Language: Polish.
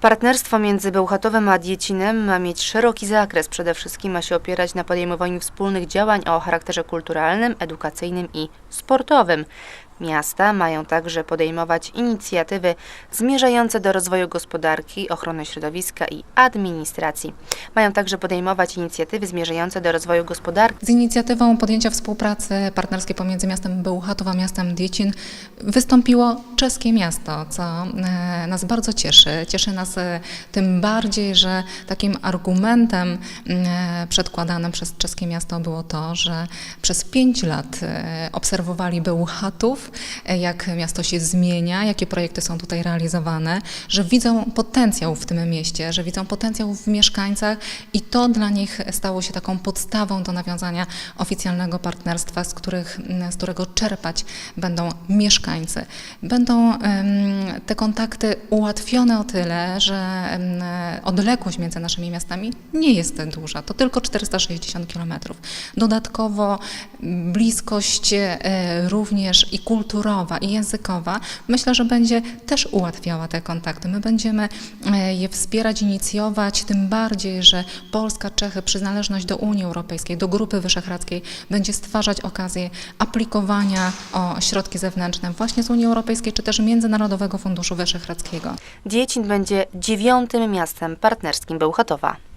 Partnerstwo między Bełchatowem a Diecinem ma mieć szeroki zakres. Przede wszystkim ma się opierać na podejmowaniu wspólnych działań o charakterze kulturalnym, edukacyjnym i sportowym. Miasta mają także podejmować inicjatywy zmierzające do rozwoju gospodarki, ochrony środowiska i administracji. Mają także podejmować inicjatywy zmierzające do rozwoju gospodarki. Z inicjatywą podjęcia współpracy partnerskiej pomiędzy miastem Bełchatów a miastem Diecin wystąpiło czeskie miasto, co e, nas bardzo cieszy. Cieszy nas e, tym bardziej, że takim argumentem e, przedkładanym przez czeskie miasto było to, że przez pięć lat obserwowali Bełchatów, jak miasto się zmienia, jakie projekty są tutaj realizowane, że widzą potencjał w tym mieście, że widzą potencjał w mieszkańcach i to dla nich stało się taką podstawą do nawiązania oficjalnego partnerstwa, z, których, z którego czerpać będą mieszkańcy. Będą em, te kontakty ułatwione o tyle, że odległość między naszymi miastami nie jest duża, to tylko 460 kilometrów. Dodatkowo bliskość e, również i kulturowa, i językowa, myślę, że będzie też ułatwiała te kontakty. My będziemy e, je wspierać, inicjować, tym bardziej, że Polska, Czechy, przynależność do Unii Europejskiej, do Grupy Wyszehradzkiej będzie stwarzać okazję aplikowania o środki zewnętrzne właśnie z Unii Europejskiej, czy też Międzynarodowego Funduszu Wyszehradzkiego. Diecin będzie dziewiątym miastem partnerskim Bełchatowa.